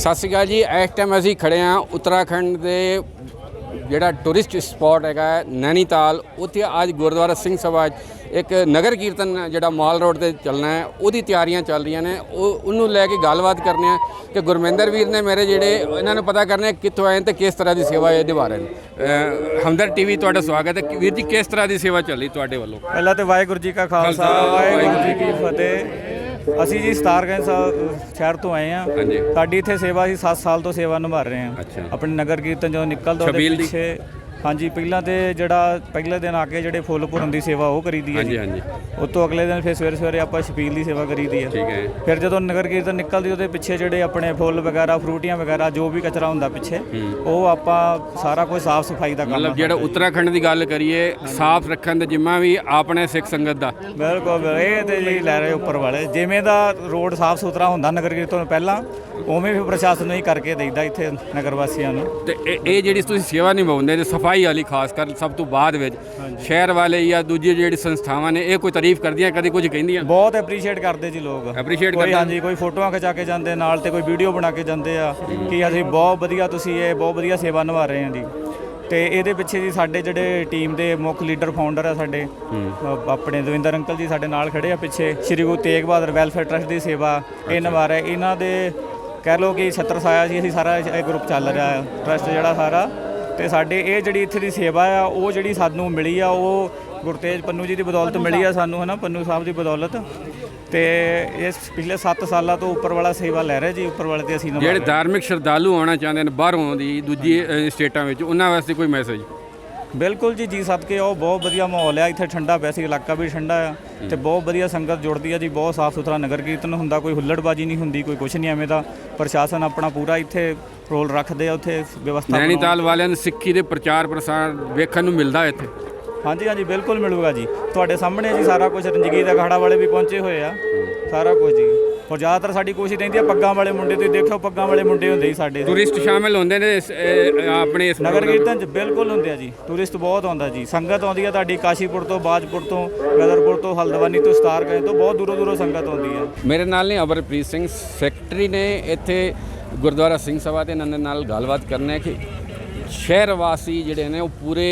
ਸਤਿ ਸ਼੍ਰੀ ਅਕਾਲ ਜੀ ਇਸ ਟਾਈਮ ਅਸੀਂ ਖੜੇ ਹਾਂ ਉੱਤਰਾਖੰਡ ਦੇ ਜਿਹੜਾ ਟੂਰਿਸਟ ਸਪੌਟ ਹੈਗਾ ਨੈਨੀਤਾਲ। ਉੱਥੇ ਅੱਜ ਗੁਰਦੁਆਰਾ ਸਿੰਘ ਸਭਾ ਇੱਕ ਨਗਰ ਕੀਰਤਨ ਜਿਹੜਾ ਮਾਲ ਰੋਡ ਤੇ ਚੱਲਣਾ ਹੈ ਉਹਦੀ ਤਿਆਰੀਆਂ ਚੱਲ ਰਹੀਆਂ ਨੇ। ਉਹ ਉਹਨੂੰ ਲੈ ਕੇ ਗੱਲਬਾਤ ਕਰਨੇ ਆ ਕਿ ਗੁਰਮਿੰਦਰ ਵੀਰ ਨੇ ਮੇਰੇ ਜਿਹੜੇ ਇਹਨਾਂ ਨੂੰ ਪਤਾ ਕਰਨੇ ਕਿੱਥੋਂ ਆਏ ਨੇ ਤੇ ਕਿਸ ਤਰ੍ਹਾਂ ਦੀ ਸੇਵਾ ਇਹ ਨਿਭਾ ਰਹੇ ਨੇ ਹਮਦਰ ਟੀਵੀ ਤੁਹਾਡਾ ਸਵਾਗਤ ਹੈ। ਵੀਰ ਜੀ ਕਿਸ ਤਰ੍ਹਾਂ ਦੀ ਸੇਵਾ ਚੱਲੀ ਤੁਹਾਡੇ ਵੱਲੋਂ? ਪਹਿਲਾਂ ਤੇ ਵਾਹਿਗੁਰੂ ਜੀ ਕਾ ਖਾਲਸਾ, ਵਾਹਿਗੁਰੂ ਜੀ ਕੀ ਫਤਿਹ। ਅਸੀਂ ਜੀ ਸਤਾਰਗੰਜ ਸਾਹਿਬ ਸ਼ਹਿਰ ਤੋਂ ਆਏ ਆ ਹਾਂਜੀ। ਸਾਡੀ ਇੱਥੇ ਸੇਵਾ ਅਸੀਂ 7 ਸਾਲ ਤੋਂ ਸੇਵਾ ਨਿਭਾ ਰਹੇ ਆ ਅੱਛਾ। ਆਪਣੇ ਨਗਰ ਕੀਰਤਨ ਜਦੋਂ ਨਿਕਲਦਾ ਉਹਦੇ ਛਬੀਲ ਦੀ? ਪਿੱਛੇ ਹਾਂਜੀ ਪਹਿਲਾਂ ਤੇ ਜਿਹੜਾ ਪਹਿਲੇ ਦਿਨ ਆ ਕੇ ਜਿਹੜੇ ਫੁੱਲ ਭਰਨ ਦੀ ਸੇਵਾ ਉਹ ਕਰੀਦੀ ਹੈ ਹਾਂਜੀ ਹਾਂਜੀ। ਉਸ ਤੋਂ ਅਗਲੇ ਦਿਨ ਫਿਰ ਸਵੇਰੇ ਸਵੇਰੇ ਆਪਾਂ ਛਬੀਲ ਦੀ ਸੇਵਾ ਕਰੀਦੀ ਹੈ। ਠੀਕ ਹੈ। ਫਿਰ ਜਦੋਂ ਨਗਰ ਕੀਰਤਨ ਨਿਕਲਦੀ ਉਹਦੇ ਪਿੱਛੇ ਜਿਹੜੇ ਆਪਣੇ ਫੁੱਲ ਵਗੈਰਾ ਫਰੂਟੀਆਂ ਵਗੈਰਾ ਜੋ ਵੀ ਕਚਰਾ ਹੁੰਦਾ ਪਿੱਛੇ ਉਹ ਆਪਾਂ ਸਾਰਾ ਕੁਝ ਸਾਫ਼ ਸਫ਼ਾਈ ਦਾ ਕੰਮ ਮਤਲਬ ਜਿਹੜਾ ਉੱਤਰਾਖੰਡ ਦੀ ਗੱਲ ਕਰੀਏ ਸਾਫ਼ ਰੱਖਣ ਦਾ ਜਿੰਮਾ ਵੀ ਆਪਣੇ ਸਿੱਖ ਸੰਗਤ ਦਾ। ਬਿਲਕੁਲ। ਇਹ ਤੇ ਜੀ ਲੈ ਰਹੇ ਉੱਪਰ ਵਾਲੇ। ਜਿਵੇਂ ਦਾ ਰੋਡ ਸਾਫ਼ ਸੁਥਰਾ ਹੁੰਦਾ ਨਗਰ ਕੀਰਤਨ ਤੋਂ ਪਹਿਲਾਂ ਉਵੇਂ ਵੀ ਪ੍ਰਸ਼ਾਸਨ ਨੂੰ ਹੀ ਕਰਕੇ ਦੇਈਦਾ ਇੱਥੇ ਨਗਰ ਵਾਸੀਆਂ ਨੂੰ। ਤੇ ਇਹ ਜਿਹੜੀ ਤੁਸੀਂ ਸੇਵਾ ਨਿਭਾਉਂਦੇ ਜੇ ਸਫ਼ਾਈ ਵਾਲੀ ਖਾਸ ਕਰ ਸਭ ਤੋਂ ਬਾਅਦ ਵਿੱਚ ਸ਼ਹਿਰ ਵਾਲੇ ਜਾਂ ਦੂਜੀ ਜਿਹੜੀ ਸੰਸਥਾਵਾਂ ਨੇ ਇਹ ਕੋਈ ਤਾਰੀਫ ਕਰਦੀਆਂ ਕਦੇ ਕੁਝ ਕਹਿੰਦੀਆਂ? ਬਹੁਤ ਐਪਰੀਸ਼ੀਏਟ ਕਰਦੇ ਜੀ ਲੋਕ। ਕੋਈ ਕਰਦੇ? ਹਾਂਜੀ ਕੋਈ ਫੋਟੋਆਂ ਖਿਚਾ ਕੇ ਜਾਂਦੇ ਨਾਲ ਤੇ ਕੋਈ ਵੀਡੀਓ ਬਣਾ ਕੇ ਜਾਂਦੇ ਆ ਕਿ ਅਸੀਂ ਬਹੁਤ ਵਧੀਆ ਤੁਸੀਂ ਇਹ ਬਹੁਤ ਵਧੀਆ ਸੇਵਾ ਨਿਭਾ ਰਹੇ ਹਾਂ ਜੀ। ਤੇ ਇਹਦੇ ਪਿੱਛੇ ਜੀ ਸਾਡੇ ਜਿਹੜੇ ਟੀਮ ਦੇ ਮੁੱਖ ਲੀਡਰ ਫਾਊਂਡਰ ਆ ਸਾਡੇ ਆਪਣੇ ਦਵਿੰਦਰ ਅੰਕਲ ਜੀ ਸਾਡੇ ਨਾਲ ਖੜੇ ਆ ਪਿੱਛੇ। ਸ਼੍ਰੀ ਗੁਰੂ ਤੇਗ ਬਹਾਦਰ ਵੈਲਫੇਅਰ ਟਰਸਟ ਦੀ ਸੇਵਾ ਇਹ ਨਿਭਾ ਰਹੇ। ਇਹਨਾਂ ਦੇ ਕਹਿ ਲਓ ਕਿ ਛਤਰ ਸਾਇਆ ਜੀ ਅਸੀਂ ਸਾਰਾ ਇਹ ਗਰੁੱਪ ਚੱਲ ਰਿਹਾ ਟਰਸਟ ਜਿਹੜਾ ਸਾਰਾ ਤੇ ਸਾਡੇ ਇਹ ਜਿਹੜੀ ਇੱਥੇ ਦੀ ਸੇਵਾ ਆ ਉਹ ਜਿਹੜੀ ਸਾਨੂੰ ਮਿਲੀ ਆ ਉਹ ਗੁਰਤੇਜ ਪੰਨੂ ਜੀ ਦੀ ਬਦੌਲਤ ਮਿਲੀ ਆ ਸਾਨੂੰ ਹਨਾ ਪੰਨੂ ਸਾਹਿਬ ਦੀ ਬਦੌਲਤ। ਤੇ ਇਸ ਪਿਛਲੇ 7 ਸਾਲਾਂ ਤੋਂ ਉੱਪਰ ਵਾਲਾ ਸੇਵਾ ਲੈ ਰਹੇ ਜੀ ਉੱਪਰ ਵਾਲੇ ਤੇ ਅਸੀਂ ਜਿਹੜੇ। ਧਾਰਮਿਕ ਸ਼ਰਧਾਲੂ ਆਉਣਾ ਚਾਹੁੰਦੇ ਨੇ ਬਾਹਰੋਂ ਦੀ ਦੂਜੀ ਸਟੇਟਾਂ ਵਿੱਚ ਉਹਨਾਂ ਵਾਸਤੇ ਕੋਈ ਮੈਸੇਜ ਬਿਲਕੁਲ ਜੀ ਜੀ ਸਦਕੇ ਉਹ ਬਹੁਤ ਵਧੀਆ ਮਾਹੌਲ ਆ ਇੱਥੇ ਠੰਡਾ ਵੈਸੇ ਇਲਾਕਾ ਵੀ ਠੰਡਾ ਆ ਤੇ ਬਹੁਤ ਵਧੀਆ ਸੰਗਤ ਜੁੜਦੀ ਆ ਜੀ ਬਹੁਤ ਸਾਫ਼ ਸੁਥਰਾ ਨਗਰ ਕੀਰਤਨ ਹੁੰਦਾ ਕੋਈ ਹੁੱਲੜਬਾਜੀ ਨਹੀਂ ਹੁੰਦੀ ਕੋਈ ਕੁਛ ਨਹੀਂ ਐਵੇਂ ਦਾ ਪ੍ਰਸ਼ਾਸਨ ਆਪਣਾ ਪੂਰਾ ਇੱਥੇ ਰੋਲ ਰੱਖਦੇ ਆ ਉੱਥੇ ਵਿਵਸਥਾ ਨੈਣੀਤਾਲ ਵਾਲਿਆਂ ਨੂੰ ਸਿੱਖੀ ਦੇ ਪ੍ਰਚਾਰ ਪ੍ਰਸਾਰ ਵੇਖਣ ਨੂੰ ਮਿਲਦਾ ਇੱਥੇ। ਹਾਂਜੀ ਹਾਂਜੀ ਬਿਲਕੁਲ ਮਿਲੂਗਾ ਜੀ। ਤੁਹਾਡੇ ਸਾਹਮਣੇ ਜੀ ਸਾਰਾ ਕੁਝ ਰੰਜਗੀ ਦਾ ਅਖਾੜਾ ਵਾਲੇ ਵੀ ਪਹੁੰਚੇ ਹੋਏ ਆ। ਸਾਰਾ ਕੁਝ ਜੀ। ਔਰ ਜ਼ਿਆਦਾਤਰ ਸਾਡੀ ਕੋਸ਼ਿਸ਼ ਰਹਿੰਦੀ ਆ ਪੱਗਾਂ ਵਾਲੇ ਮੁੰਡੇ ਤੁਸੀਂ ਦੇਖਿਓ ਪੱਗਾਂ ਵਾਲੇ ਮੁੰਡੇ ਹੁੰਦੇ ਹੀ ਸਾਡੇ। ਟੂਰਿਸਟ ਸ਼ਾਮਿਲ ਹੁੰਦੇ ਨੇ ਇਸ, ਆਪਣੇ ਇਸ ਨਗਰ ਕੀਰਤਨ ਚ ਬਿਲਕੁਲ ਹੁੰਦੇ ਆ ਜੀ। ਟੂਰਿਸਟ ਬਹੁਤ ਆਉਂਦਾ ਜੀ। ਸੰਗਤ ਆਉਂਦੀ ਆ ਤੁਹਾਡੀ ਕਾਸ਼ੀਪੁਰ ਤੋਂ ਬਾਜਪੁਰ ਤੋਂ ਗਦਰਪੁਰ ਤੋਂ ਹਲਦਵਾਨੀ ਤੋਂ ਸਤਾਰਗੰਜ ਤੋਂ। ਬਹੁਤ ਦੂਰੋਂ ਦੂਰੋਂ ਸੰਗਤ ਆਉਂਦੀ ਆ। ਮੇਰੇ ਨਾਲ ਨੇ ਅਮਰਪ੍ਰੀਤ ਸਿੰਘ। ਸੈਕਟਰੀ ਨੇ ਇੱਥੇ ਗੁਰਦੁਆਰਾ ਸਿੰਘ ਸਭਾ ਦੇ ਇਹਨਾਂ ਦੇ ਨਾਲ ਗੱਲਬਾਤ ਕਰਨਾ ਹੈ ਕਿ ਸ਼ਹਿਰ ਵਾਸੀ ਜਿਹੜੇ ਨੇ ਉਹ ਪੂਰੇ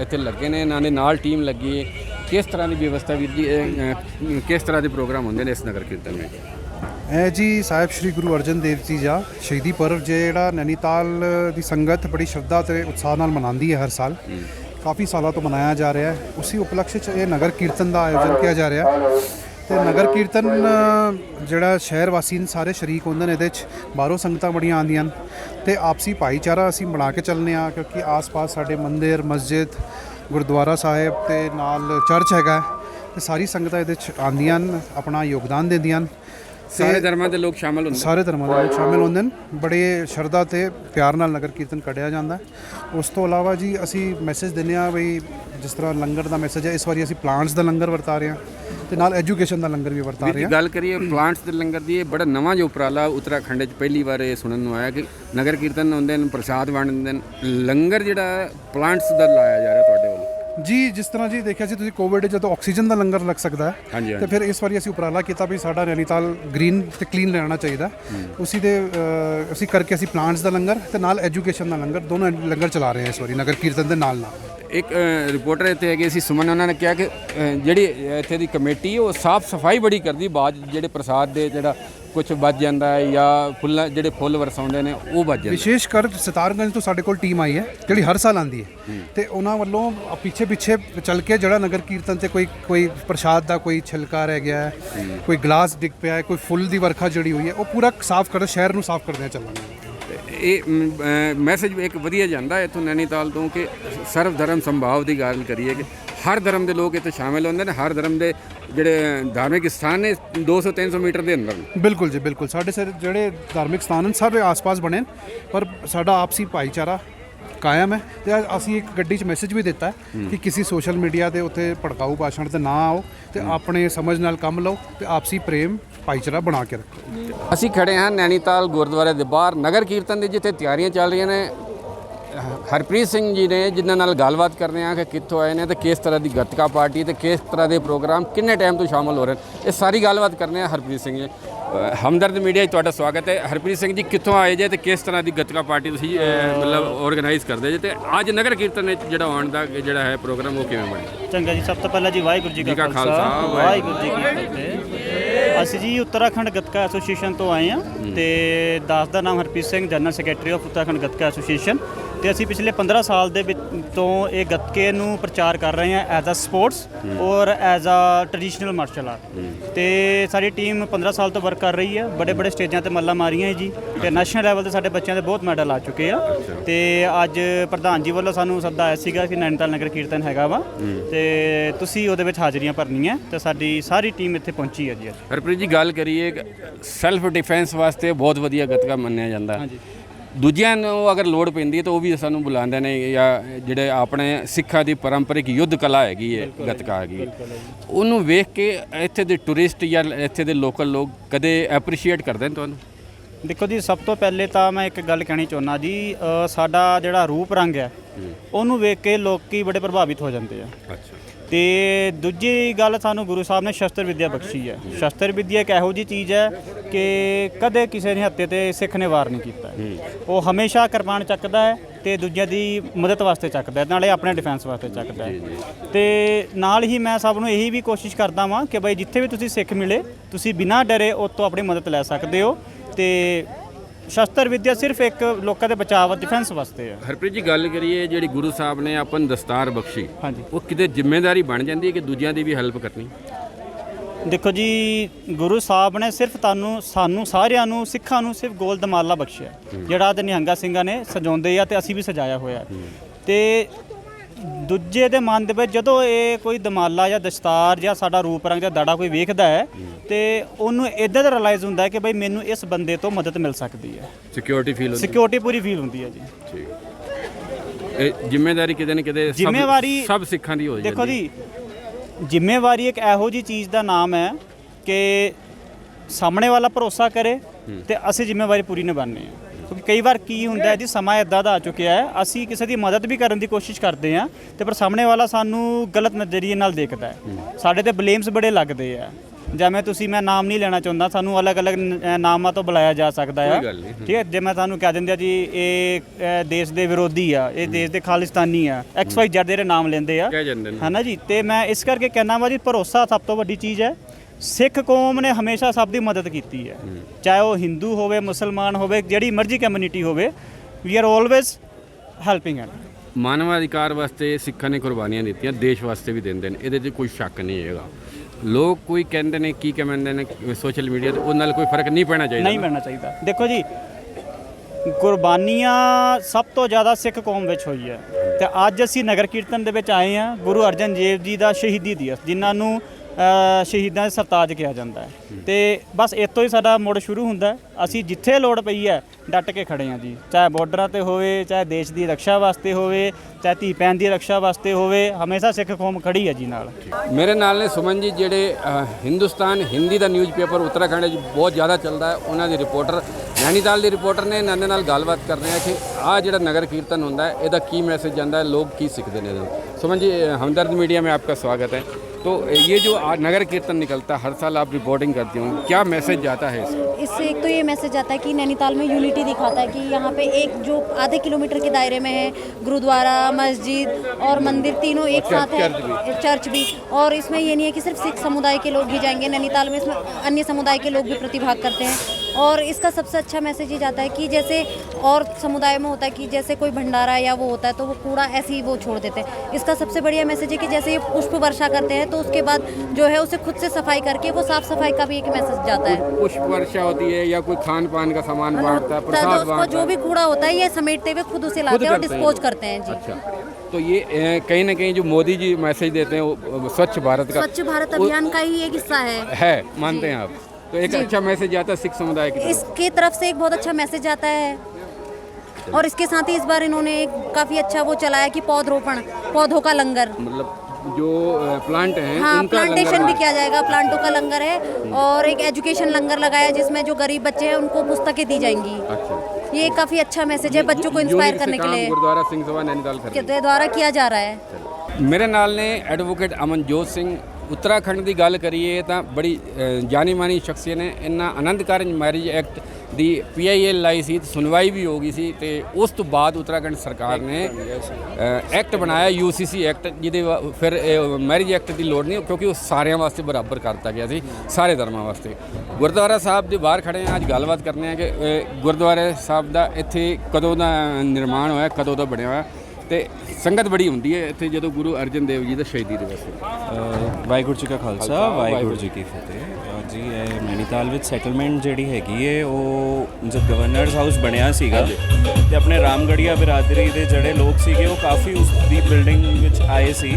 ਇੱਥੇ ਲੱਗੇ ਨੇ ਇਹਨਾਂ ਦੇ ਨਾਲ ਟੀਮ ਲੱਗੀ ਹੈ। ਕਿਸ ਤਰ੍ਹਾਂ ਦੀ ਵਿਵਸਥਾ ਵੀਰ ਜੀ ਕਿਸ ਤਰ੍ਹਾਂ ਦੇ ਪ੍ਰੋਗਰਾਮ ਹੁੰਦੇ ਨੇ ਇਸ ਨਗਰ ਕੀਰਤਨ ਵਿੱਚ? ਇਹ ਜੀ ਸਾਹਿਬ ਸ੍ਰੀ ਗੁਰੂ ਅਰਜਨ ਦੇਵ ਜੀ ਦਾ ਸ਼ਹੀਦੀ ਪਰਵ ਜਿਹੜਾ ਨੈਨੀਤਾਲ ਦੀ ਸੰਗਤ ਬੜੀ ਸ਼ਰਧਾ ਤੇ ਉਤਸ਼ਾਹ ਨਾਲ ਮਨਾਉਂਦੀ ਹੈ ਹਰ ਸਾਲ। ਕਾਫੀ ਸਾਲਾਂ ਤੋਂ ਮਨਾਇਆ ਜਾ ਰਿਹਾ ਹੈ। ਉਸੇ ਉਪਲਕਸ਼ 'ਚ ਇਹ ਨਗਰ ਕੀਰਤਨ ਦਾ ਆਯੋਜਨ ਕੀਤਾ ਜਾ ਰਿਹਾ ਹੈ। ਤੇ ਨਗਰ ਕੀਰਤਨ ਜਿਹੜਾ ਸ਼ਹਿਰ ਵਾਸੀ ਨੇ ਸਾਰੇ ਸ਼ਰੀਕ ਹੁੰਦੇ ਨੇ ਇਹਦੇ 'ਚ, ਬਾਹਰੋਂ ਸੰਗਤਾਂ ਬੜੀਆਂ ਆਉਂਦੀਆਂ ਹਨ ਤੇ ਆਪਸੀ ਭਾਈਚਾਰਾ ਅਸੀਂ ਬਣਾ ਕੇ ਚੱਲਨੇ ਆ, ਕਿਉਂਕਿ ਆਸ-ਪਾਸ ਸਾਡੇ ਮੰਦਿਰ, ਮਸਜਿਦ, ਗੁਰਦੁਆਰਾ ਸਾਹਿਬ ਤੇ ਨਾਲ ਚਰਚ ਹੈਗਾ ਹੈ। ਤੇ ਸਾਰੀ ਸੰਗਤਾਂ ਇਹਦੇ 'ਚ ਆਉਂਦੀਆਂ ਹਨ ਆਪਣਾ ਯੋਗਦਾਨ ਦਿੰਦੀਆਂ ਹਨ ਸਾਰੇ ਧਰਮਾਂ ਦੇ ਲੋਕ ਸ਼ਾਮਲ ਹੁੰਦੇ। ਸਾਰੇ ਧਰਮਾਂ ਦੇ ਲੋਕ ਸ਼ਾਮਿਲ ਹੁੰਦੇ ਨੇ। ਬੜੇ ਸ਼ਰਧਾ ਤੇ ਪਿਆਰ ਨਾਲ ਨਗਰ ਕੀਰਤਨ ਕੱਢਿਆ ਜਾਂਦਾ। ਉਸ ਤੋਂ ਇਲਾਵਾ ਜੀ ਅਸੀਂ ਮੈਸੇਜ ਦਿੰਦੇ ਆ ਬਈ ਜਿਸ ਤਰ੍ਹਾਂ ਲੰਗਰ ਦਾ ਮੈਸੇਜ ਹੈ ਇਸ ਵਾਰੀ ਅਸੀਂ ਪਲਾਂਟਸ ਦਾ ਲੰਗਰ ਵਰਤਾ ਰਹੇ ਹਾਂ ਤੇ ਨਾਲ ਐਜੂਕੇਸ਼ਨ ਦਾ ਲੰਗਰ ਵੀ ਵਰਤਾ ਵੀਰ ਰਹੇ ਜੀ ਹਾਂ। ਗੱਲ ਕਰੀਏ ਪਲਾਂਟਸ ਦੇ ਲੰਗਰ ਦੀ ਇਹ ਬੜਾ ਨਵਾਂ ਜੋ ਉਪਰਾਲਾ ਉੱਤਰਾਖੰਡ 'ਚ ਪਹਿਲੀ ਵਾਰ ਇਹ ਸੁਣਨ ਨੂੰ ਆਇਆ ਕਿ ਨਗਰ ਕੀਰਤਨ ਹੁੰਦੇ ਨੇ ਪ੍ਰਸਾਦ ਵੰਡਦੇ ਨੇ। ਲੰਗਰ ਜਿਹੜਾ ਪਲਾਂਟਸ ਦਾ ਲਾਇਆ ਜਾ ਰਿਹਾ ਤੁਹਾਡੇ ਵੱਲੋਂ। ਜੀ ਜਿਸ ਤਰ੍ਹਾਂ ਜੀ ਦੇਖਿਆ ਸੀ ਤੁਸੀਂ ਕੋਵਿਡ ਜਦੋਂ ਆਕਸੀਜਨ ਦਾ ਲੰਗਰ ਲੱਗ ਸਕਦਾ ਹੈ ਹਾਂਜੀ, ਤੇ ਹਾਂਜੀ। ਫਿਰ ਇਸ ਵਾਰੀ ਅਸੀਂ ਉਪਰਾਲਾ ਕੀਤਾ ਵੀ ਸਾਡਾ ਨੈਨੀਤਾਲ ਗ੍ਰੀਨ ਤੇ ਕਲੀਨ ਰਹਿਣਾ ਚਾਹੀਦਾ ਉਸੇ ਦੇ ਅ, ਅਸੀਂ ਕਰਕੇ ਅਸੀਂ ਪਲਾਂਟਸ ਦਾ ਲੰਗਰ ਤੇ ਨਾਲ ਐਜੂਕੇਸ਼ਨ ਦਾ ਲੰਗਰ ਦੋਨੋਂ ਲੰਗਰ ਚਲਾ ਰਹੇ ਹਾਂ ਇਸ ਵਾਰੀ ਨਗਰ ਕੀਰਤਨ ਦੇ ਨਾਲ ਨਾਲ ਇੱਕ ਰਿਪੋਰਟਰ ਇੱਥੇ ਹੈਗੇ ਸੀ ਸੁਮਨ ਉਹਨਾਂ ਨੇ ਕਿਹਾ ਕਿ ਜਿਹੜੀ ਇੱਥੇ ਦੀ ਕਮੇਟੀ ਉਹ ਸਾਫ਼ ਸਫ਼ਾਈ ਬੜੀ ਕਰਦੀ ਬਾਅਦ ਜਿਹੜੇ ਪ੍ਰਸਾਦ ਦੇ ਜਿਹੜਾ ਕੁਝ ਬਚ ਜਾਂਦਾ ਹੈ ਜਾਂ ਫੁੱਲਾਂ ਜਿਹੜੇ ਫੁੱਲ ਵਰਸਾਉਂਦੇ ਨੇ ਉਹ ਬਚ ਜਾਂਦੇ ਵਿਸ਼ੇਸ਼ ਕਰ ਸਤਾਰਗੰਜ ਤੋਂ ਸਾਡੇ ਕੋਲ ਟੀਮ ਆਈ ਹੈ ਜਿਹੜੀ ਹਰ ਸਾਲ ਆਂਦੀ ਹੈ। ਤੇ ਉਹਨਾਂ ਵੱਲੋਂ ਪਿੱਛੇ ਪਿੱਛੇ ਚੱਲ ਕੇ ਜਿਹੜਾ ਨਗਰ ਕੀਰਤਨ ਤੇ ਕੋਈ ਕੋਈ ਪ੍ਰਸ਼ਾਦ ਦਾ ਕੋਈ ਛਿਲਕਾ ਰਹਿ ਗਿਆ ਹੈ ਕੋਈ ਗਲਾਸ ਡਿੱਗ ਪਿਆ ਹੈ ਕੋਈ ਫੁੱਲ ਦੀ ਵਰਖਾ ਜੜੀ ਹੋਈ ਹੈ ਉਹ ਪੂਰਾ ਸਾਫ਼ ਕਰ ਸ਼ਹਿਰ ਨੂੰ ਸਾਫ਼ ਕਰਦੇ ਚੱਲਾਂਗੇ। ਇਹ ਮੈਸੇਜ ਇੱਕ ਵਧੀਆ ਜਾਂਦਾ ਹੈ ਇੱਥੋਂ ਨੈਨੀਤਾਲ ਤੋਂ ਕਿ ਸਰਵ ਧਰਮ ਸੰਭਾਵ ਦੀ ਗੱਲ ਕਰੀਏ ਕਿ ਹਰ ਧਰਮ ਦੇ ਲੋਕ ਇੱਥੇ ਸ਼ਾਮਿਲ ਹੁੰਦੇ ਨੇ ਹਰ ਧਰਮ ਦੇ ਜਿਹੜੇ ਧਾਰਮਿਕ ਸਥਾਨ ਨੇ 200 300 ਮੀਟਰ ਦੇ ਅੰਦਰ ਬਿਲਕੁਲ ਜੀ ਬਿਲਕੁਲ। ਸਾਡੇ ਸਾਰੇ ਜਿਹੜੇ ਧਾਰਮਿਕ ਸਥਾਨ ਹਨ ਸਾਰੇ ਆਸ-ਪਾਸ ਬਣੇ ਨੇ, ਪਰ ਸਾਡਾ ਆਪਸੀ ਭਾਈਚਾਰਾ ਕਾਇਮ ਹੈ ਤੇ ਅੱਜ ਅਸੀਂ ਇੱਕ ਗੱਡੀ 'ਚ ਮੈਸੇਜ ਵੀ ਦਿੱਤਾ ਹੈ। ਕਿ ਕਿਸੇ ਸੋਸ਼ਲ ਮੀਡੀਆ ਦੇ ਉੱਤੇ ਭੜਕਾਊ ਭਾਸ਼ਣ ਤੇ ਨਾ ਆਓ ਤੇ ਆਪਣੇ ਸਮਝ ਨਾਲ ਕੰਮ ਲਓ ਤੇ ਆਪਸੀ ਪ੍ਰੇਮ ਭਾਈਚਾਰਾ ਬਣਾ ਕੇ ਰੱਖੋ। ਅਸੀਂ ਖੜੇ ਹਾਂ ਨੈਨੀਤਾਲ ਗੁਰਦੁਆਰੇ ਦੇ ਬਾਹਰ ਨਗਰ ਕੀਰਤਨ ਦੀ ਜਿੱਥੇ ਤਿਆਰੀਆਂ ਚੱਲ ਰਹੀਆਂ ਨੇ ਹਰਪ੍ਰੀਤ ਸਿੰਘ ਜੀ ਨੇ ਜਿਨ੍ਹਾਂ ਨਾਲ ਗੱਲਬਾਤ ਕਰਦੇ ਆ ਕਿ ਕਿੱਥੋਂ ਆਏ ਨੇ ਤੇ ਕਿਸ ਤਰ੍ਹਾਂ ਦੀ ਗੱਤਕਾ ਪਾਰਟੀ ਤੇ ਕਿਸ ਤਰ੍ਹਾਂ ਦੇ ਪ੍ਰੋਗਰਾਮ ਕਿੰਨੇ ਟਾਈਮ ਤੋਂ ਸ਼ਾਮਲ ਹੋ ਰਹੇ ਨੇ ਇਹ ਸਾਰੀ ਗੱਲਬਾਤ ਕਰਨੇ ਆ ਹਰਪ੍ਰੀਤ ਸਿੰਘ ਜੀ। ਹਮਦਰਦ ਮੀਡੀਆ 'ਚ ਤੁਹਾਡਾ ਸਵਾਗਤ ਹੈ। ਹਰਪ੍ਰੀਤ ਸਿੰਘ ਜੀ ਕਿੱਥੋਂ ਆਏ ਜੇ ਤੇ ਕਿਸ ਤਰ੍ਹਾਂ ਦੀ ਗੱਤਕਾ ਪਾਰਟੀ ਤੁਸੀਂ ਮਤਲਬ ਆਰਗੇਨਾਈਜ਼ ਕਰਦੇ ਜੇ ਤੇ ਅੱਜ ਨਗਰ ਕੀਰਤਨ ਵਿੱਚ ਜਿਹੜਾ ਆਉਣ ਦਾ ਜਿਹੜਾ ਹੈ ਪ੍ਰੋਗਰਾਮ ਉਹ ਕਿਵੇਂ ਬਣਿਆ? ਚੰਗਾ ਜੀ ਸਭ ਤੋਂ ਪਹਿਲਾਂ ਜੀ ਵਾਹਿਗੁਰੂ ਜੀ ਕਾ ਖਾਲਸਾ ਵਾਹਿਗੁਰੂ ਜੀ ਕੀ ਫਤਿਹ। ਅਸੀਂ ਜੀ ਉੱਤਰਾਖੰਡ ਗੱਤਕਾ ਐਸੋਸੀਏਸ਼ਨ ਤੋਂ ਆਏ ਹਾਂ। ਤੇ ਦਾਸ ਦਾ ਨਾਮ Harpreet Singh general secretary of Uttarakhand Gatka association. ਤੇ ਅਸੀਂ ਪਿਛਲੇ 15 ਸਾਲ ਦੇ ਵਿੱਚ ਤੋਂ ਇਹ ਗੱਤਕੇ ਨੂੰ ਪ੍ਰਚਾਰ ਕਰ ਰਹੇ ਹਾਂ ਐਜ਼ ਅ ਸਪੋਰਟਸ ਔਰ as a traditional martial art ਤੇ ਸਾਡੀ ਟੀਮ 15 ਸਾਲ ਤੋਂ ਵਰਕ ਕਰ ਰਹੀ ਹੈ। ਬੜੇ ਬੜੇ ਸਟੇਜਾਂ ਤੇ ਮੱਲਾ ਮਾਰੀਆਂ ਹੈ ਜੀ। ਤੇ ਨੈਸ਼ਨਲ ਲੈਵਲ ਤੇ ਸਾਡੇ ਬੱਚਿਆਂ ਦੇ ਬਹੁਤ ਮੈਡਲ ਆ ਚੁੱਕੇ ਆ। ਤੇ ਅੱਜ ਪ੍ਰਧਾਨ ਜੀ ਵੱਲੋਂ ਸਾਨੂੰ ਸੱਦਾ ਆਇਆ ਸੀਗਾ ਕਿ ਨੈਣਤਾਲ ਨਗਰ ਕੀਰਤਨ ਹੈਗਾ ਵਾ। ਤੇ ਤੁਸੀਂ ਉਹਦੇ ਵਿੱਚ ਹਾਜ਼ਰੀਆਂ ਭਰਨੀਆਂ। ਤੇ ਸਾਡੀ ਸਾਰੀ ਟੀਮ ਇੱਥੇ ਪਹੁੰਚੀ ਹੈ ਜੀ ਹਰਪ੍ਰੀਤ ਜੀ ਗੱਲ ਕਰੀਏ ਸੈਲਫ ਡਿਫੈਂਸ ਵਾਸਤੇ ਬਹੁਤ ਵਧੀਆ ਗੱਤਕਾ ਮੰਨਿਆ ਜਾਂਦਾ। ਹਾਂਜੀ। ਦੂਜਿਆਂ ਨੂੰ ਅਗਰ ਲੋੜ ਪੈਂਦੀ ਹੈ ਤਾਂ ਉਹ ਵੀ ਸਾਨੂੰ ਬੁਲਾਉਂਦੇ ਨੇ ਜਾਂ ਜਿਹੜੇ ਆਪਣੇ ਸਿੱਖਾਂ ਦੀ ਪਰੰਪਰਿਕ ਯੁੱਧ ਕਲਾ ਹੈਗੀ ਹੈ ਗੱਤਕਾ ਹੈਗੀ। ਉਹਨੂੰ ਵੇਖ ਕੇ ਇੱਥੇ ਦੇ ਟੂਰਿਸਟ ਜਾਂ ਇੱਥੇ ਦੇ ਲੋਕਲ ਲੋਕ ਕਦੇ ਐਪਰੀਸ਼ੀਏਟ ਕਰਦੇ ਨੇ ਤੁਹਾਨੂੰ? ਦੇਖੋ ਜੀ ਸਭ ਤੋਂ ਪਹਿਲੇ ਤਾਂ ਮੈਂ ਇੱਕ ਗੱਲ ਕਹਿਣੀ ਚਾਹੁੰਦਾ ਜੀ ਸਾਡਾ ਜਿਹੜਾ ਰੂਪ ਰੰਗ ਹੈ ਉਹਨੂੰ ਵੇਖ ਕੇ ਲੋਕੀ ਬੜੇ ਪ੍ਰਭਾਵਿਤ ਹੋ ਜਾਂਦੇ ਆ। ਅੱਛਾ। ਤੇ ਦੂਜੀ ਗੱਲ ਸਾਨੂੰ ਗੁਰੂ ਸਾਹਿਬ ਨੇ ਸ਼ਸਤਰ ਵਿੱਦਿਆ ਬਖਸ਼ੀ ਹੈ। ਸ਼ਸਤਰ ਵਿੱਦਿਆ ਇੱਕ ਇਹੋ ਜੀ ਚੀਜ਼ ਹੈ ਕਿ ਕਦੇ ਕਿਸੇ ਨੇ ਹੱਤੇ ਤੇ ਸਿੱਖ ਨੇ ਵਾਰ ਨਹੀਂ ਕੀਤਾ। ਉਹ ਹਮੇਸ਼ਾ ਕਿਰਪਾਨ ਚੱਕਦਾ ਹੈ ਤੇ ਦੂਜਿਆਂ ਦੀ ਮਦਦ ਵਾਸਤੇ ਚੱਕਦਾ ਹੈ ਨਾਲੇ ਆਪਣੇ ਡਿਫੈਂਸ ਵਾਸਤੇ ਚੱਕਦਾ ਹੈ। ਤੇ ਨਾਲ ਹੀ ਮੈਂ ਸਭ ਨੂੰ ਇਹੀ ਵੀ ਕੋਸ਼ਿਸ਼ ਕਰਦਾ ਵਾਂ ਕਿ ਬਈ ਜਿੱਥੇ ਵੀ ਤੁਸੀਂ ਸਿੱਖ ਮਿਲੇ ਤੁਸੀਂ ਬਿਨਾਂ ਡਰੇ ਉਹ ਤੋਂ ਆਪਣੀ ਮਦਦ ਲੈ ਸਕਦੇ ਹੋ ਤੇ ਸ਼ਸਤਰ ਵਿੱਦਿਆ ਸਿਰਫ ਇੱਕ ਲੋਕਾਂ ਦੇ ਬਚਾਅ ਡਿਫੈਂਸ ਵਾਸਤੇ ਹੈ। ਹਰਪ੍ਰੀਤ ਜੀ ਗੱਲ ਕਰੀਏ ਜਿਹੜੀ ਗੁਰੂ ਸਾਹਿਬ ਨੇ ਆਪਾਂ ਨੂੰ ਦਸਤਾਰ ਬਖਸ਼ੀ ਹਾਂਜੀ। ਉਹ ਕਿਤੇ ਜ਼ਿੰਮੇਵਾਰੀ ਬਣ ਜਾਂਦੀ ਹੈ ਕਿ ਦੂਜਿਆਂ ਦੀ ਵੀ ਹੈਲਪ ਕਰਨੀ? ਦੇਖੋ ਜੀ ਗੁਰੂ ਸਾਹਿਬ ਨੇ ਸਿਰਫ ਤੁਹਾਨੂੰ ਸਾਨੂੰ ਸਾਰਿਆਂ ਨੂੰ ਸਿੱਖਾਂ ਨੂੰ ਸਿਰਫ ਗੋਲ ਦਮਾਲਾ ਬਖਸ਼ਿਆ ਜਿਹੜਾ ਤੇ ਨਿਹੰਗਾ ਸਿੰਘਾਂ ਨੇ ਸਜਾਉਂਦੇ ਆ ਤੇ ਅਸੀਂ ਵੀ ਸਜਾਇਆ ਹੋਇਆ। ਤੇ ਦੂਜੇ ਦੇ ਮਨ ਦੇ ਵਿੱਚ ਜਦੋਂ ਇਹ ਕੋਈ ਦਮਾਲਾ ਜਾਂ ਦਸਤਾਰ ਜਾਂ ਸਾਡਾ ਰੂਪ ਰੰਗ ਜਾਂ ਦੜਾ ਕੋਈ ਵੇਖਦਾ ਹੈ ਤੇ ਉਹਨੂੰ ਇਦਾਂ ਦਾ ਰਿਅਲਾਈਜ਼ ਹੁੰਦਾ ਹੈ ਕਿ ਬਈ ਮੈਨੂੰ ਇਸ ਬੰਦੇ ਤੋਂ ਮਦਦ ਮਿਲ ਸਕਦੀ ਹੈ। ਸਿਕਿਉਰਿਟੀ ਫੀਲ ਹੁੰਦੀ ਸਿਕਿਉਰਿਟੀ ਪੂਰੀ ਫੀਲ ਹੁੰਦੀ ਹੈ ਜੀ। ਠੀਕ। ਇਹ ਜ਼ਿੰਮੇਵਾਰੀ ਕਿਤੇ ਨਾ ਕਿਤੇ ਸਭ- ਜ਼ਿੰਮੇਵਾਰੀ- ਸਭ ਸਿੱਖਾਂ ਦੀ ਹੋ ਜਾਂਦੀ ਦੇਖੋ ਜੀ ਜ਼ਿੰਮੇਵਾਰੀ ਇੱਕ ਇਹੋ ਜੀ ਚੀਜ਼ ਦਾ ਨਾਮ ਹੈ ਕਿ ਸਾਹਮਣੇ ਵਾਲਾ ਭਰੋਸਾ ਕਰੇ ਤੇ ਅਸੀਂ ਜ਼ਿੰਮੇਵਾਰੀ ਪੂਰੀ ਨਿਭਾਉਂਦੇ ਹਾਂ। ਕਿਉਂਕਿ ਕਈ ਵਾਰ ਕੀ ਹੁੰਦਾ ਹੈ ਜੀ ਸਮਾਂ ਇਦਾਂ ਦਾ ਆ ਚੁੱਕਿਆ ਹੈ ਅਸੀਂ ਕਿਸੇ ਦੀ ਮਦਦ ਵੀ ਕਰਨ ਦੀ ਕੋਸ਼ਿਸ਼ ਕਰਦੇ ਹਾਂ ਤੇ ਪਰ ਸਾਹਮਣੇ ਵਾਲਾ ਸਾਨੂੰ ਗਲਤ ਨਜ਼ਰੀਏ ਨਾਲ ਦੇਖਦਾ ਹੈ। ਸਾਡੇ ਤੇ ਬਲੇਮਸ ਬੜੇ ਲੱਗਦੇ ਆ। ਜਿਵੇਂ ਤੁਸੀਂ ਮੈਂ ਨਾਮ ਨਹੀਂ ਲੈਣਾ ਚਾਹੁੰਦਾ ਸਾਨੂੰ ਅਲੱਗ-ਅਲੱਗ ਨਾਮਾਂ ਤੋਂ ਬੁਲਾਇਆ ਜਾ ਸਕਦਾ ਹੈ। ਠੀਕ ਹੈ ਜੇ ਮੈਂ ਤੁਹਾਨੂੰ ਕਹਿ ਦਿੰਦਾ ਜੀ ਇਹ ਦੇਸ਼ ਦੇ ਵਿਰੋਧੀ ਆ ਇਹ ਦੇਸ਼ ਦੇ ਖਾਲਿਸਤਾਨੀ ਆ ਐਕਸ ਵਾਈ ਜ਼ੈਡ ਦੇ ਨਾਮ ਲੈਂਦੇ ਆ। ਜਾਂਦੇ ਨੇ। ਹਨਾ ਜੀ ਤੇ ਮੈਂ ਇਸ ਕਰਕੇ ਕਹਿਣਾ ਵਾ ਜੀ ਭਰੋਸਾ ਸਭ ਤੋਂ ਵੱਡੀ ਚੀਜ਼ ਹੈ ਸਿੱਖ ਕੌਮ ਨੇ ਹਮੇਸ਼ਾ ਸਭ ਦੀ ਮਦਦ ਕੀਤੀ ਹੈ। ਚਾਹੇ ਉਹ ਹਿੰਦੂ ਹੋਵੇ ਮੁਸਲਮਾਨ ਹੋਵੇ ਜਿਹੜੀ ਮਰਜ਼ੀ ਕਮਿਊਨਿਟੀ ਹੋਵੇ ਵੀ ਆਰ ਆਲਵੇਜ਼ ਹੈਲਪਿੰਗ ਹੈ ਮਾਨਵ ਅਧਿਕਾਰ ਵਾਸਤੇ ਸਿੱਖਾਂ ਨੇ ਕੁਰਬਾਨੀਆਂ ਦਿੱਤੀਆਂ ਦੇਸ਼ ਵਾਸਤੇ ਵੀ ਦਿੰਦੇ ਨੇ ਇਹਦੇ 'ਚ ਕੋਈ ਸ਼ੱਕ ਨਹੀਂ ਹੈਗਾ। ਲੋਕ ਕੋਈ ਕਹਿੰਦੇ ਨੇ ਕੀ ਕਹਿੰਦੇ ਨੇ ਸੋਸ਼ਲ ਮੀਡੀਆ ਤੇ ਉਹ ਨਾਲ ਕੋਈ ਫ਼ਰਕ ਨਹੀਂ ਪੈਣਾ ਚਾਹੀਦਾ ਨਹੀਂ ਮਿਲਣਾ ਚਾਹੀਦਾ। ਦੇਖੋ ਜੀ ਕੁਰਬਾਨੀਆਂ ਸਭ ਤੋਂ ਜ਼ਿਆਦਾ ਸਿੱਖ ਕੌਮ ਵਿੱਚ ਹੋਈ ਹੈ। ਤੇ ਅੱਜ ਅਸੀਂ ਨਗਰ ਕੀਰਤਨ ਦੇ ਵਿੱਚ ਆਏ ਹਾਂ ਗੁਰੂ ਅਰਜਨ ਦੇਵ ਜੀ ਦਾ ਸ਼ਹੀਦੀ ਦਿਵਸ ਜਿਨ੍ਹਾਂ ਨੂੰ ਸ਼ਹੀਦਾਂ ਦੇ ਸਰਤਾਜ ਕਿਹਾ ਜਾਂਦਾ ਹੈ ਤੇ ਬਸ ਇੱਥੋਂ ਹੀ ਸਾਡਾ ਮੁੜ ਸ਼ੁਰੂ ਹੁੰਦਾ ਹੈ। ਅਸੀਂ ਜਿੱਥੇ ਲੋੜ ਪਈ ਹੈ ਡਟ ਕੇ ਖੜੇ ਹਾਂ ਜੀ ਚਾਹੇ ਬਾਰਡਰਾਂ ਤੇ ਹੋਵੇ ਚਾਹੇ ਦੇਸ਼ ਦੀ ਰੱਖਿਆ ਵਾਸਤੇ ਹੋਵੇ ਚਾਹੇ ਧੀ ਭੈਣ ਦੀ ਰੱਖਿਆ ਵਾਸਤੇ ਹੋਵੇ ਹਮੇਸ਼ਾ ਸਿੱਖ ਕੌਮ ਖੜੀ ਹੈ ਜੀ ਨਾਲ ਮੇਰੇ ਨਾਲ ਨੇ ਸੁਮਨ ਜੀ ਜਿਹੜੇ ਅ, ਹਿੰਦੁਸਤਾਨ ਹਿੰਦੀ ਦਾ ਨਿਊਜ਼ਪੇਪਰ ਉੱਤਰਾਖੰਡ ਵਿੱਚ ਬਹੁਤ ਜ਼ਿਆਦਾ ਚੱਲਦਾ ਹੈ ਉਹਨਾਂ ਦੀ ਰਿਪੋਰਟਰ ਨੈਨੀਤਾਲ ਦੀ ਰਿਪੋਰਟਰ ਨੇ ਇਹਨਾਂ ਦੇ ਨਾਲ ਗੱਲਬਾਤ ਕਰਦੇ ਆ ਕਿ ਆਹ ਜਿਹੜਾ ਨਗਰ ਕੀਰਤਨ ਹੁੰਦਾ ਹੈ ਇਹਦਾ ਕੀ ਮੈਸੇਜ ਜਾਂਦਾ ਹੈ ਲੋਕ ਕੀ ਸਿੱਖਦੇ ਨੇ ਇਹਦੇ ਤੋਂ। सुमन जी हमदर्द मीडिया में आपका स्वागत है तो ये जो नगर कीर्तन निकलता है हर साल आप रिपोर्टिंग करती हूँ क्या मैसेज जाता है इससे इससे एक तो ये मैसेज आता है कि नैनीताल में यूनिटी दिखाता है कि यहाँ पे एक जो आधे किलोमीटर के दायरे में है गुरुद्वारा मस्जिद और मंदिर तीनों एक और साथ है। भी। चर्च भी। और इसमें ये नहीं है कि सिर्फ़ सिख समुदाय के लोग ही जाएँगे नैनीताल में इसमें अन्य समुदाय के लोग भी प्रतिभाग करते हैं। और इसका सबसे अच्छा मैसेज ये जाता है कि जैसे और समुदाय में होता है कि जैसे कोई भंडारा या वो होता है तो वो कूड़ा ऐसे ही वो छोड़ देते हैं। इसका सबसे बढ़िया मैसेज है कि जैसे ये पुष्प वर्षा करते हैं तो उसके बाद जो है उसे खुद से सफ़ाई करके वो साफ़ सफ़ाई का भी एक मैसेज जाता है। पुष्प वर्षा होती है या कोई खान पान का सामान बांटता है तो प्रसाद उसको जो भी कूड़ा होता है ये समेटते हुए खुद उसे लाते हैं और डिस्पोज करते हैं। जी। अच्छा तो ये कहीं ना कहीं जो मोदी जी मैसेज देते हैं स्वच्छ भारत का स्वच्छ भारत अभियान का ही एक हिस्सा है। है मानते हैं आप? तो एक अच्छा मैसेज आता है सिख समुदाय की इसके तरफ़ से एक बहुत अच्छा मैसेज आता है। और इसके साथ ही इस बार इन्होंने काफ़ी अच्छा वो चलाया कि पौधरोपण पौधों का लंगर। मतलब जो प्लांट है हाँ प्लांटेशन भी किया जाएगा प्लांटों का लंगर है। हम्म। और एक एजुकेशन लंगर लगाया जिसमें जो गरीब बच्चे हैं उनको पुस्तकें दी जाएँगी। अच्छा। ये काफ़ी अच्छा मैसेज है बच्चों को इंस्पायर करने के लिए। द्वारा किया जा रहा है। मेरे नाल ने एडवोकेट अमनजोत सिंह ਉੱਤਰਾਖੰਡ ਦੀ ਗੱਲ ਕਰੀਏ ਤਾਂ ਬੜੀ ਜਾਨੀ ਮਾਨੀ ਸ਼ਖਸੀਅਤ ਨੇ ਇੰਨਾ ਆਨੰਦ ਕਾਰਜ ਮੈਰਿਜ ਐਕਟ ਦੀ ਪੀਆਈਐਲ ਲਾਈ ਸੀ ਤੇ ਸੁਣਵਾਈ ਵੀ ਹੋ ਗਈ ਸੀ ਤੇ ਉਸ ਤੋਂ ਬਾਅਦ ਉੱਤਰਾਖੰਡ ਸਰਕਾਰ ਨੇ ਐਕਟ ਬਣਾਇਆ ਯੂਸੀਸੀ ਐਕਟ ਜਿਹਦੇ ਵਾ- ਫਿਰ ਮੈਰਿਜ ਐਕਟ ਦੀ ਲੋੜ ਨਹੀਂ ਕਿਉਂਕਿ ਉਹ ਸਾਰਿਆਂ ਵਾਸਤੇ ਬਰਾਬਰ ਕਰਤਾ ਗਿਆ ਸੀ ਸਾਰੇ ਧਰਮਾਂ ਵਾਸਤੇ ਗੁਰਦੁਆਰਾ ਸਾਹਿਬ ਦੇ ਬਾਹਰ ਖੜੇ ਹਾਂ ਅੱਜ ਗੱਲਬਾਤ ਕਰਨੇ ਆ ਕਿ ਅ, ਗੁਰਦੁਆਰੇ ਸਾਹਿਬ ਦਾ ਇੱਥੇ ਕਦੋਂ ਦਾ ਨਿਰਮਾਣ ਹੋਇਆ ਕਦੋਂ ਦਾ ਬਣਿਆ ਹੋਇਆ ਤੇ ਸੰਗਤ ਬੜੀ ਹੁੰਦੀ ਹੈ ਇੱਥੇ ਜਦੋਂ ਗੁਰੂ ਅਰਜਨ ਦੇਵ ਜੀ ਦਾ ਸ਼ਹੀਦੀ ਦਿਵਸ ਹੈ। ਵਾਹਿਗੁਰੂ ਜੀ ਕਾ ਖਾਲਸਾ ਵਾਹਿਗੁਰੂ ਜੀ ਕੀ ਫਤਿਹ। ਜੀ ਇਹ ਨੈਨੀਤਾਲ ਵਿੱਚ ਸੈਟਲਮੈਂਟ ਜਿਹੜੀ ਹੈਗੀ ਹੈ ਉਹ ਜਦ ਗਵਰਨਰਸ ਹਾਊਸ ਬਣਿਆ ਸੀਗਾ ਤੇ ਆਪਣੇ ਰਾਮਗੜੀਆ ਬਿਰਾਦਰੀ ਦੇ ਜਿਹੜੇ ਲੋਕ ਸੀਗੇ ਉਹ ਕਾਫੀ ਉਸ ਦੀ ਬਿਲਡਿੰਗ ਵਿੱਚ ਆਏ ਸੀ।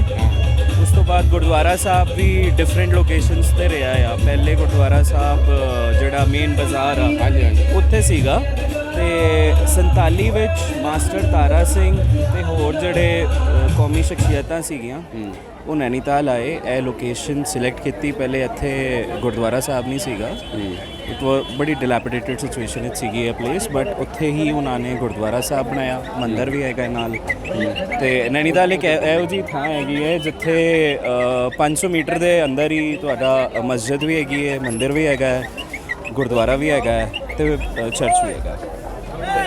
ਉਸ ਤੋਂ ਬਾਅਦ ਗੁਰਦੁਆਰਾ ਸਾਹਿਬ ਵੀ ਡਿਫਰੈਂਟ ਲੋਕੇਸ਼ਨਸ ਤੇ ਰਿਹਾ ਆ। ਪਹਿਲੇ ਗੁਰਦੁਆਰਾ ਸਾਹਿਬ ਜਿਹੜਾ ਮੇਨ ਬਾਜ਼ਾਰ ਆ ਹਾਂਜੀ, ਹਾਂਜੀ। ਉੱਥੇ ਸੀਗਾ। ਤੇ 47 ਵਿੱਚ ਮਾਸਟਰ ਤਾਰਾ ਸਿੰਘ ਤੇ ਹੋਰ ਜਿਹੜੇ ਕੌਮੀ ਸ਼ਖਸੀਅਤਾਂ ਸੀਗੀਆਂ ਉਹ ਨੈਨੀਤਾਲ ਆਏ। ਇਹ ਲੋਕੇਸ਼ਨ ਸਿਲੈਕਟ ਕੀਤੀ। ਪਹਿਲੇ ਇੱਥੇ ਗੁਰਦੁਆਰਾ ਸਾਹਿਬ ਨਹੀਂ ਸੀਗਾ। ਇਟ ਵਾਸ ਬੜੀ ਡਿਲੈਪੀਡੇਟਡ ਸਿਚੁਏਸ਼ਨ ਵਿੱਚ ਸੀਗੀ ਇਹ ਪਲੇਸ ਬਟ ਉੱਥੇ ਹੀ ਉਹਨਾਂ ਨੇ ਗੁਰਦੁਆਰਾ ਸਾਹਿਬ ਬਣਾਇਆ। ਮੰਦਿਰ ਵੀ ਹੈਗਾ ਨਾਲ। ਤੇ ਨੈਨੀਤਾਲ ਇੱਕ ਇਹ- ਜੀ ਥਾਂ ਹੈਗੀ ਹੈ ਜਿੱਥੇ ਅ, 500 ਮੀਟਰ ਦੇ ਅੰਦਰ ਹੀ ਤੁਹਾਡਾ ਮਸਜਿਦ ਵੀ ਹੈਗੀ ਹੈ ਮੰਦਿਰ ਵੀ ਹੈਗਾ ਹੈ ਗੁਰਦੁਆਰਾ ਵੀ ਹੈਗਾ ਹੈ ਤੇ ਚਰਚ ਵੀ ਹੈਗਾ।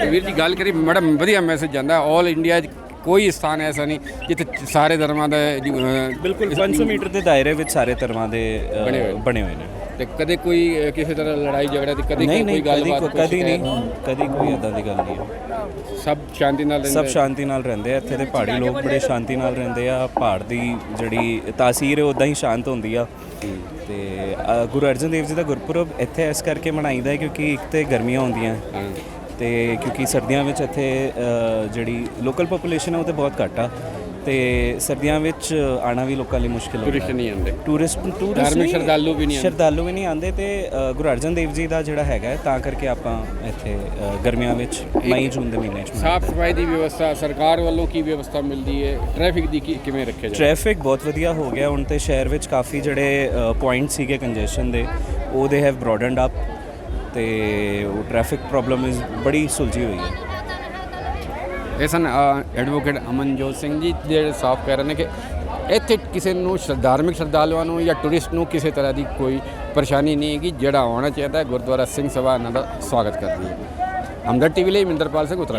ਤੇ ਵੀਰ ਜੀ ਗੱਲ ਕਰੀ ਮੈਡਮ ਵਧੀਆ ਮੈਸੇਜ ਜਾਂਦਾ। ਆਲ ਇੰਡੀਆ ਕੋਈ ਸਥਾਨ ਐਸਾ ਨਹੀਂ ਜਿੱਥੇ ਸਾਰੇ ਧਰਮਾਂ ਦਾ ਬਿਲਕੁਲ 500 ਮੀਟਰ ਦੇ ਦਾਇਰੇ ਵਿੱਚ ਸਾਰੇ ਧਰਮਾਂ ਦੇ ਬਣੇ ਹੋਏ ਨੇ। ਤੇ ਕਦੇ ਕੋਈ ਕਿਸੇ ਤਰ੍ਹਾਂ ਲੜਾਈ ਝਗੜਾ ਤੇ ਕਦੇ ਕੋਈ ਗੱਲਬਾਤ ਕਦੀ? ਨਹੀਂ ਕਦੀ ਕੋਈ ਇਦਾਂ ਦੀ ਗੱਲ ਨਹੀਂ ਸਭ ਸ਼ਾਂਤੀ ਨਾਲ ਰਹਿੰਦੇ ਸਭ ਸ਼ਾਂਤੀ ਨਾਲ ਰਹਿੰਦੇ ਆ ਇੱਥੇ ਦੇ ਪਹਾੜੀ ਲੋਕ ਬੜੇ ਸ਼ਾਂਤੀ ਨਾਲ ਰਹਿੰਦੇ ਆ। ਪਹਾੜ ਦੀ ਜਿਹੜੀ ਤਾਸੀਰ ਹੈ ਉਦਾਂ ਹੀ ਸ਼ਾਂਤ ਹੁੰਦੀ ਆ। ਤੇ ਗੁਰੂ ਅਰਜਨ ਦੇਵ ਜੀ ਦਾ ਗੁਰਪੁਰਬ ਇੱਥੇ ਇਸ ਕਰਕੇ ਮਨਾਈਦਾ ਕਿਉਂਕਿ ਇੱਕ ਤੇ ਗਰਮੀਆਂ ਹੁੰਦੀਆਂ। ਹਾਂ। ਤੇ ਕਿਉਂਕਿ ਸਰਦੀਆਂ ਵਿੱਚ ਇੱਥੇ ਜਿਹੜੀ ਲੋਕਲ ਪੋਪੂਲੇਸ਼ਨ ਹੈ ਉਹ ਤੇ ਬਹੁਤ ਘੱਟ ਆ। ਤੇ ਸਰਦੀਆਂ ਵਿੱਚ ਆਣਾ ਵੀ ਲੋਕਾਂ ਲਈ ਮੁਸ਼ਕਿਲ ਹੁੰਦਾ। ਟੂਰਿਸਟ ਨਹੀਂ ਆਉਂਦੇ। ਟੂਰਿਸਟ ਟੂਰਿਸਟ ਧਾਰਮਿਕ ਨਹੀਂ, ਸ਼ਰਧਾਲੂ ਵੀ ਨਹੀਂ ਆਉਂਦੇ। ਸ਼ਰਧਾਲੂ ਵੀ ਨਹੀਂ ਆਉਂਦੇ ਤੇ ਗੁਰੂ ਅਰਜਨ ਦੇਵ ਜੀ ਦਾ ਜਿਹੜਾ ਹੈਗਾ ਹੈ, ਤਾਂ ਕਰਕੇ ਆਪਾਂ ਇੱਥੇ ਗਰਮੀਆਂ ਵਿੱਚ ਮਈ ਜੂਨ ਦੇ ਮਹੀਨੇ 'ਚ ਸਾਫ਼ ਸਫ਼ਾਈ ਦੀ ਵਿਵਸਥਾ ਸਰਕਾਰ ਵੱਲੋਂ ਕੀ ਵਿਵਸਥਾ ਮਿਲਦੀ ਹੈ? ਟ੍ਰੈਫਿਕ ਦੀ ਕੀ- ਕਿਵੇਂ ਰੱਖਿਆ ਜਾਂਦਾ ਟ੍ਰੈਫਿਕ ਬਹੁਤ ਵਧੀਆ ਹੋ ਗਿਆ। ਹੁਣ ਤੇ ਸ਼ਹਿਰ ਵਿੱਚ ਕਾਫੀ ਜਿਹੜੇ ਪੁਆਇੰਟ ਸੀਗੇ ਕੰਜੈਸ਼ਨ ਦੇ ਉਹ ਦੇ ਹੈਵ ਬ੍ਰੋਡਨਡ ਅਪ ਤੇ ਉਹ ਟ੍ਰੈਫਿਕ ਪ੍ਰੋਬਲਮ ਇਜ਼ ਬੜੀ ਸੁਲਝੀ ਹੋਈ ਹੈ। ਇਹ ਸਨ ਐਡਵੋਕੇਟ ਅਮਨਜੋਤ ਸਿੰਘ ਜੀ, ਜਿਹੜੇ ਸਾਫ਼ ਕਹਿ ਰਹੇ ਨੇ ਕਿ ਇੱਥੇ ਕਿਸੇ ਨੂੰ ਸ਼- ਧਾਰਮਿਕ ਸ਼ਰਧਾਲੂਆਂ ਨੂੰ ਜਾਂ ਟੂਰਿਸਟ ਨੂੰ ਕਿਸੇ ਤਰ੍ਹਾਂ ਦੀ ਕੋਈ ਪਰੇਸ਼ਾਨੀ ਨਹੀਂ ਹੈਗੀ, ਜਿਹੜਾ ਆਉਣਾ ਚਾਹੀਦਾ ਹੈ। ਗੁਰਦੁਆਰਾ ਸਿੰਘ ਸਭਾ ਇਹਨਾਂ ਦਾ ਸਵਾਗਤ ਕਰਦੀ ਹੈ। ਹਮਦਰ ਟੀਵੀ ਲਈ ਮਿੰਦਰਪਾਲ ਸਿੰਘ ਉਤਰਾ।